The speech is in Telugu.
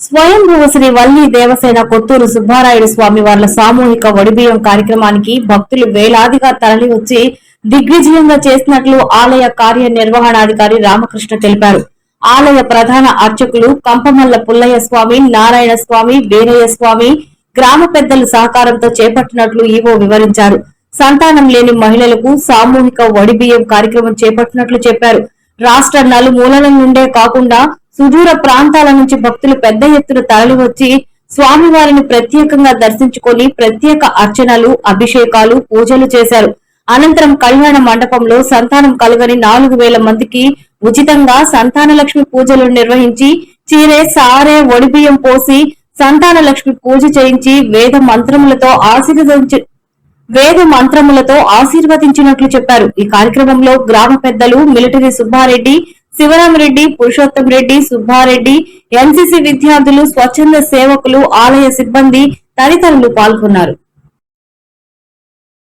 స్వయంభువ శ్రీ వల్లి దేవసేన కొత్తూరు సుబ్బారాయుడు స్వామి వార్ల సామూహిక వడిబియ్యం కార్యక్రమానికి భక్తులు వేలాదిగా తరలివచ్చి దిగ్విజయంగా చేసినట్లు ఆలయ కార్యనిర్వహణాధికారి రామకృష్ణ తెలిపారు. ఆలయ ప్రధాన అర్చకులు కంపమల్ల పుల్లయ్య స్వామి నారాయణ స్వామి వీరయ్య స్వామి గ్రామ పెద్దల సహకారంతో చేపట్టినట్లు ఈవో వివరించారు. సంతానం లేని మహిళలకు సామూహిక వడిబియ్యం కార్యక్రమం చేపట్టినట్లు చెప్పారు. రాష్ట్ర నలుమూలల నుండే కాకుండా సుదూర ప్రాంతాల నుంచి భక్తులు పెద్ద ఎత్తున తరలివచ్చి స్వామివారిని ప్రత్యేకంగా దర్శించుకొని ప్రత్యేక అర్చనలు అభిషేకాలు పూజలు చేశారు. అనంతరం కళ్యాణ మండపంలో సంతానం కలుగని నాలుగు వేల మందికి ఉచితంగా సంతాన లక్ష్మి పూజలు నిర్వహించి చీరే సారే ఒడిబియ్యం పోసి సంతాన లక్ష్మి పూజ చేయించి వేద మంత్రములతో ఆశీర్వదించి వేద మంత్రములతో ఆశీర్వదించినట్లు చెప్పారు. ఈ కార్యక్రమంలో గ్రామ పెద్దలు మిలిటరీ సుబ్బారెడ్డి శివరామరెడ్డి పురుషోత్తం రెడ్డి సుబ్బారెడ్డి ఎన్సీసీ విద్యార్థులు స్వచ్ఛంద సేవకులు ఆలయ సిబ్బంది తదితరులు పాల్గొన్నారు.